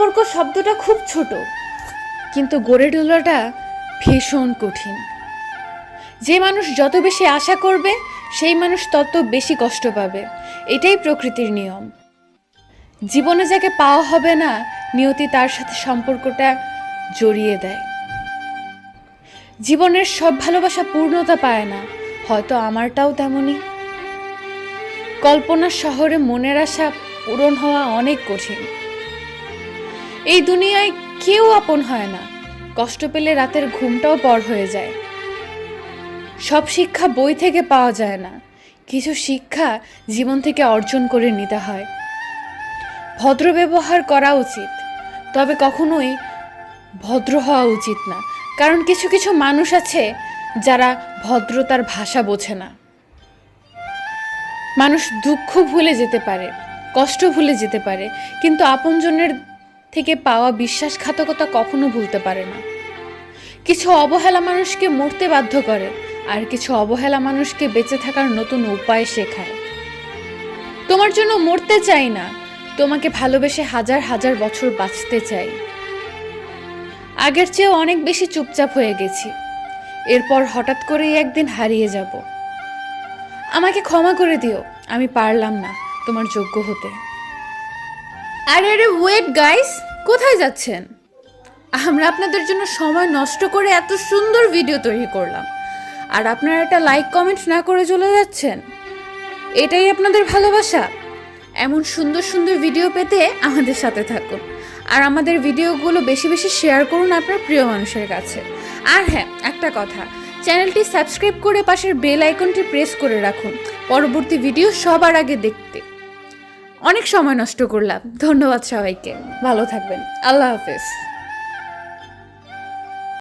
সম্পর্ক শব্দটা খুব ছোট, কিন্তু গড়ে তোলাটা ভীষণ কঠিন। যে মানুষ যত বেশি আশা করবে, সেই মানুষ তত বেশি কষ্ট পাবে। এটাই প্রকৃতির নিয়ম। জীবনে যাকে পাওয়া হবে না, নিয়তি তার সাথে সম্পর্কটা জড়িয়ে দেয়। জীবনের সব ভালোবাসা পূর্ণতা পায় না, হয়তো আমারটাও তেমনই। কল্পনার শহরে মনের আশা পূরণ হওয়া অনেক কঠিন। এই দুনিয়ায় কেউ আপন হয় না। কষ্ট পেলে রাতের ঘুমটাও পর হয়ে যায়। সব শিক্ষা বই থেকে পাওয়া যায় না। কিছু শিক্ষা জীবন থেকে অর্জন করে নিতে হয়। ভদ্র ব্যবহার করা উচিত। তবে কখনোই ভদ্র হওয়া উচিত না। কারণ কিছু কিছু মানুষ আছে যারা ভদ্রতার ভাষা বোঝে না। মানুষ দুঃখ ভুলে যেতে পারে, কষ্ট ভুলে যেতে পারে। কিন্তু আপনজনের থেকে পাওয়া বিশ্বাসঘাতকতা কখনো ভুলতে পারে না। কিছু অবহেলা মানুষকে মরতে বাধ্য করে, আর কিছু অবহেলা মানুষকে বেঁচে থাকার নতুন উপায় শেখায়। তোমার জন্য মরতে চাই না, তোমাকে ভালোবেসে হাজার হাজার বছর বাঁচতে চাই। আগের চেয়ে অনেক বেশি চুপচাপ হয়ে গেছি। এরপর হঠাৎ করেই একদিন হারিয়ে যাব। আমাকে ক্ষমা করে দিও, আমি পারলাম না তোমার যোগ্য হতে। আরে আরে ওয়েট গাইস কোথায় যাচ্ছেন? আমরা আপনাদের জন্য সময় নষ্ট করে এত সুন্দর ভিডিও তৈরি করলাম। আর আপনারা একটা লাইক কমেন্ট না করে চলে যাচ্ছেন? এটাই আপনাদের ভালোবাসা। এমন সুন্দর সুন্দর ভিডিও পেতে আমাদের সাথে থাকুন। আর আমাদের ভিডিওগুলো বেশি বেশি শেয়ার করুন আপনার প্রিয় মানুষের কাছে। আর হ্যাঁ একটা কথা চ্যানেলটি সাবস্ক্রাইব করে পাশের বেল আইকনটি প্রেস করে রাখুন। পরবর্তী ভিডিও সবার আগে দেখতে। অনেক সময় নষ্ট করলাম। ধন্যবাদ সবাইকে। ভালো থাকবেন। আল্লাহ হাফেজ।